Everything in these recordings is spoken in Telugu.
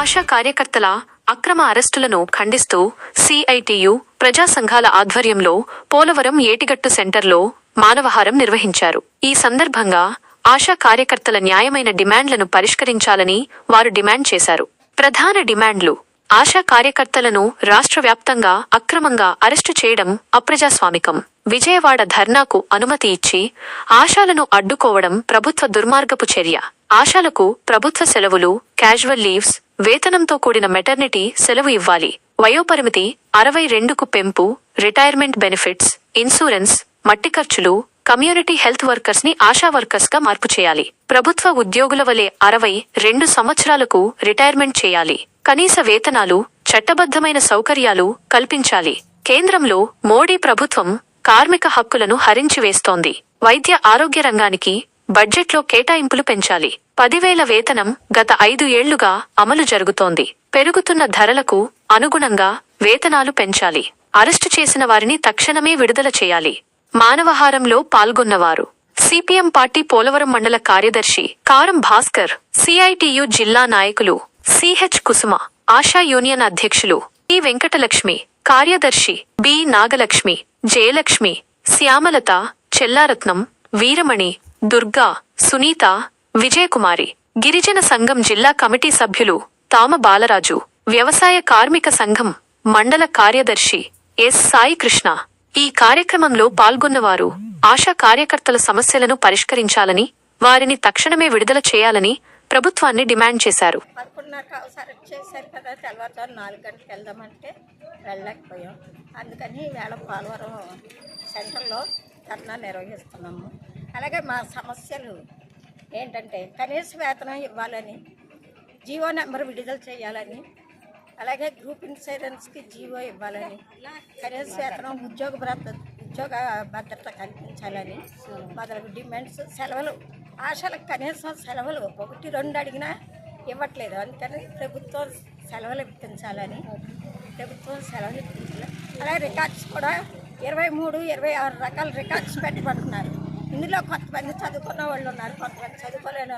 ఆశా కార్యకర్తల అక్రమ అరెస్టులను ఖండిస్తూ సిఐటియు ప్రజా సంఘాల ఆధ్వర్యంలో పోలవరం ఏటిగట్టు సెంటర్లో మానవహారం నిర్వహించారు. ఈ సందర్భంగా ఆశా కార్యకర్తల న్యాయమైన డిమాండ్లను పరిష్కరించాలని వారు డిమాండ్ చేశారు. ప్రధాన డిమాండ్లు ఆశా కార్యకర్తలను రాష్ట్ర వ్యాప్తంగా అక్రమంగా అరెస్టు చేయడం అప్రజాస్వామికం. విజయవాడ ధర్నాకు అనుమతి ఇచ్చి ఆశాలను అడ్డుకోవడం ప్రభుత్వ దుర్మార్గపు చర్య. ఆశాలకు ప్రభుత్వ సెలవులు క్యాజువల్ లీవ్స్ వేతనంతో కూడిన మెటర్నిటీ సెలవు ఇవ్వాలి. వయోపరిమితి అరవై రెండుకు పెంపు రిటైర్మెంట్ బెనిఫిట్స్ ఇన్సూరెన్స్ మట్టి ఖర్చులు కమ్యూనిటీ హెల్త్ వర్కర్స్ని ఆశా వర్కర్స్గా మార్పు చేయాలి. ప్రభుత్వ ఉద్యోగుల వలె అరవై రెండు సంవత్సరాలకు రిటైర్మెంట్ చేయాలి. కనీస వేతనాలు చట్టబద్ధమైన సౌకర్యాలు కల్పించాలి. కేంద్రంలో మోడీ ప్రభుత్వం కార్మిక హక్కులను హరించి వేస్తోంది. వైద్య ఆరోగ్య రంగానికి బడ్జెట్లో కేటాయింపులు పెంచాలి. పదివేల వేతనం గత ఐదు ఏళ్ళుగా అమలు జరుగుతోంది. పెరుగుతున్న ధరలకు అనుగుణంగా వేతనాలు పెంచాలి. అరెస్టు చేసిన వారిని తక్షణమే విడుదల చేయాలి. మానవహారంలో పాల్గొన్నవారు. సిపిఎం పార్టీ పోలవరం మండల కార్యదర్శి కారం భాస్కర్ సిఐటియు జిల్లా నాయకులు సిహెచ్ కుసుమ ఆశా యూనియన్ అధ్యక్షులు పి వెంకటలక్ష్మి కార్యదర్శి బి నాగలక్ష్మి జయలక్ష్మి శ్యామలత చెల్లారత్నం వీరమణి దుర్గా సునీత విజయకుమారి గిరిజన సంఘం జిల్లా కమిటీ సభ్యులు తామ బాలరాజు వ్యవసాయ కార్మిక సంఘం మండల కార్యదర్శి ఎస్ సాయికృష్ణ ఈ కార్యక్రమంలో పాల్గొన్నవారు ఆశా కార్యకర్తల సమస్యలను పరిష్కరించాలని వారిని తక్షణమే విడుదల చేయాలని ప్రభుత్వాన్ని డిమాండ్ చేశారు. అందుకని వేళ సెంటర్లో ధర్నా నిర్వహిస్తున్నాము. అలాగే మా సమస్యలు ఏంటంటే కనీస వేతనం ఇవ్వాలని జీవో నెంబర్ విడుదల చేయాలని అలాగే గ్రూప్ ఇన్సూరెన్స్కి జీవో ఇవ్వాలని కనీస వేతనం ఉద్యోగ భద్రత ఉద్యోగ భద్రత కల్పించాలని మొదలగు డిమాండ్స్ సెలవులు ఆశలకు కనీసం సెలవులు ఒకటి రెండు అడిగినా ఇవ్వట్లేదు. అందుకని ప్రభుత్వం సెలవులు ఇప్పించాలని ప్రభుత్వం సెలవులు ఇప్పించాలి. అలాగే రికార్డ్స్ కూడా ఇరవై మూడు ఇరవై ఆరు రకాల రికార్డ్స్ పెట్టబడుతున్నారు ఇందులో కొంతమంది చదువుకున్న వాళ్ళు ఉన్నారు కొంతమంది చదువుకోలేని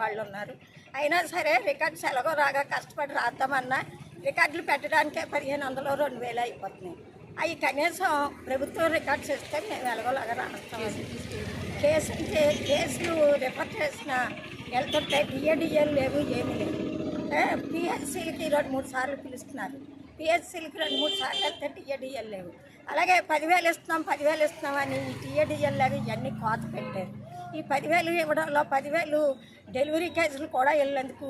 వాళ్ళు ఉన్నారు. అయినా సరే రికార్డ్స్ ఎలాగో రాగా కష్టపడి రాద్దామన్నా రికార్డులు పెట్టడానికే పదిహేను వందలు రెండు వేలు అయిపోతున్నాయి. అవి కనీసం ప్రభుత్వం రికార్డ్స్ ఇస్తే మేము ఎలాగోలాగా రాస్తాం కేసు కేసులు రిఫర్ చేసిన వెళ్తుంటే డిఏడిఎల్ లేవు ఏమీ లేవు. పిహెచ్సీలకి రెండు మూడు సార్లు పిలుస్తున్నారు. పిహెచ్సీలకి రెండు మూడు సార్లు వెళ్తే టీఏడిఎల్ లేవు. అలాగే పదివేలు ఇస్తున్నాం పదివేలు ఇస్తున్నాం అని ఈ టీఏడిఎల్ అవి ఇవన్నీ కోత పెట్టారు. ఈ పదివేలు ఇవ్వడంలో పదివేలు డెలివరీ కేసులు కూడా వెళ్ళినందుకు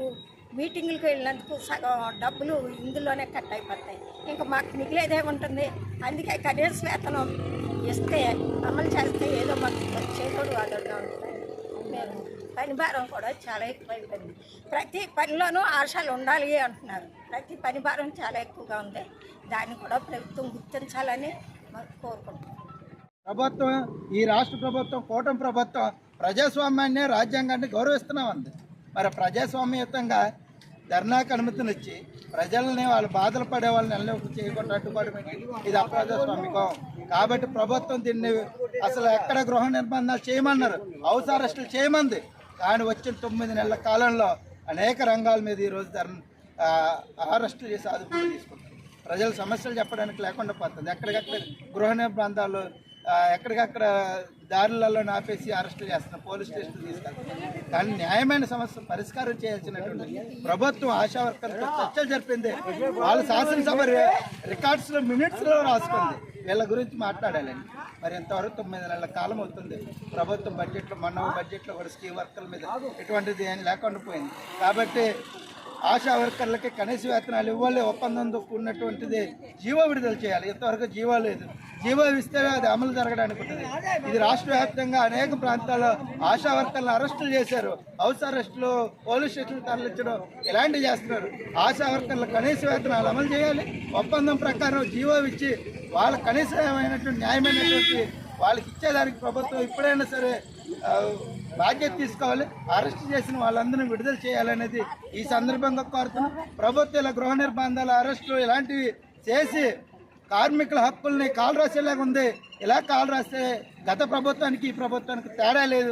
మీటింగులకు వెళ్ళినందుకు సగం డబ్బులు ఇందులోనే కట్ అయిపోతాయి. ఇంకా మాకు మిగిలేదే ఉంటుంది. అందుకే కనీస వేతనం ఇస్తే అమలు చేస్తే ఏదో మాకు చేదోడు వాదోడుగా ఉంటుంది మేము పని భారం కూడా చాలా ఎక్కువైపోయింది ప్రతి పనిలోనూ ఆశలు ఉండాలి అంటున్నారు. ప్రతి పని భారం చాలా ఎక్కువగా ఉంది. దాన్ని కూడా ప్రభుత్వం గుర్తించాలని కోరుకుంటున్నాం. ప్రభుత్వం ఈ రాష్ట్ర ప్రభుత్వం కూటమి ప్రభుత్వం ప్రజాస్వామ్యాన్ని రాజ్యాంగాన్ని గౌరవిస్తున్నామంది. మరి ప్రజాస్వామ్యయుతంగా ధర్నాకు అనుమతిని ఇచ్చి ప్రజల్ని వాళ్ళు బాధలు పడే వాళ్ళని నెలలోకి చేయకుండా అడ్డుపడడం ఇది అప్రజాస్వామికం కాబట్టి ప్రభుత్వం దీన్ని అసలు ఎక్కడ గృహ నిర్బంధాలు చేయమన్నారు? హౌస్ అరెస్టులు చేయమంది. కానీ వచ్చిన తొమ్మిది నెలల కాలంలో అనేక రంగాల మీద ఈరోజు ధర్మ అరెస్టులు చేసి అదుపులో తీసుకుంటారు ప్రజల సమస్యలు చెప్పడానికి లేకుండా పోతుంది. ఎక్కడికక్కడ గృహ నిర్బంధాలు ఎక్కడికక్కడ దారులలో ఆపేసి అరెస్టులు చేస్తున్నారు పోలీస్ స్టేషన్ తీసుకెళ్తున్నారు కానీ న్యాయమైన సమస్య పరిష్కారం చేయాల్సినటువంటి ప్రభుత్వం ఆశా వర్కర్లతో చర్చలు జరిపింది. వాళ్ళ శాసనసభ రికార్డ్స్లో మినిట్స్లో రాసుకుంది. వీళ్ళ గురించి మాట్లాడాలండి మరి ఇంతవరకు తొమ్మిది నెలల కాలం అవుతుంది. ప్రభుత్వం బడ్జెట్లో మొన్న బడ్జెట్లో కూడా స్కీమ్ వర్కర్ల మీద ఎటువంటిది ఏం లేకుండా పోయింది. కాబట్టి ఆశా వర్కర్లకి కనీస వేతనాలు ఇవ్వాలి ఒప్పందంతో కూడినటువంటిది జీవో విడుదల చేయాలి. ఇంతవరకు జీవో లేదు. జీవో ఇస్తే అది అమలు జరగడానికి ఉంటుంది. ఇది రాష్ట్ర వ్యాప్తంగా అనేక ప్రాంతాల్లో ఆశా వర్కర్లు అరెస్టులు చేశారు. హౌస్ అరెస్టులు పోలీస్ స్టేషన్లు తరలించడం ఇలాంటివి చేస్తున్నారు. ఆశా వర్కర్లు కనీస వేతనాలు అమలు చేయాలి. ఒప్పందం ప్రకారం జీవో ఇచ్చి వాళ్ళ కనీసమైనటువంటి న్యాయమైనటువంటి వాళ్ళకి ఇచ్చేదానికి ప్రభుత్వం ఇప్పుడైనా సరే బాధ్యత తీసుకోవాలి. అరెస్ట్ చేసిన వాళ్ళందరినీ విడుదల చేయాలనేది ఈ సందర్భంగా కోరుతున్నాం. ప్రభుత్వం ఇలా గృహ నిర్బంధాలు అరెస్టులు ఇలాంటివి చేసి కార్మికుల హక్కుల్ని కాలు రాసేలాగా ఉంది. ఇలా కాలు రాస్తే గత ప్రభుత్వానికి ఈ ప్రభుత్వానికి తేడా లేదు.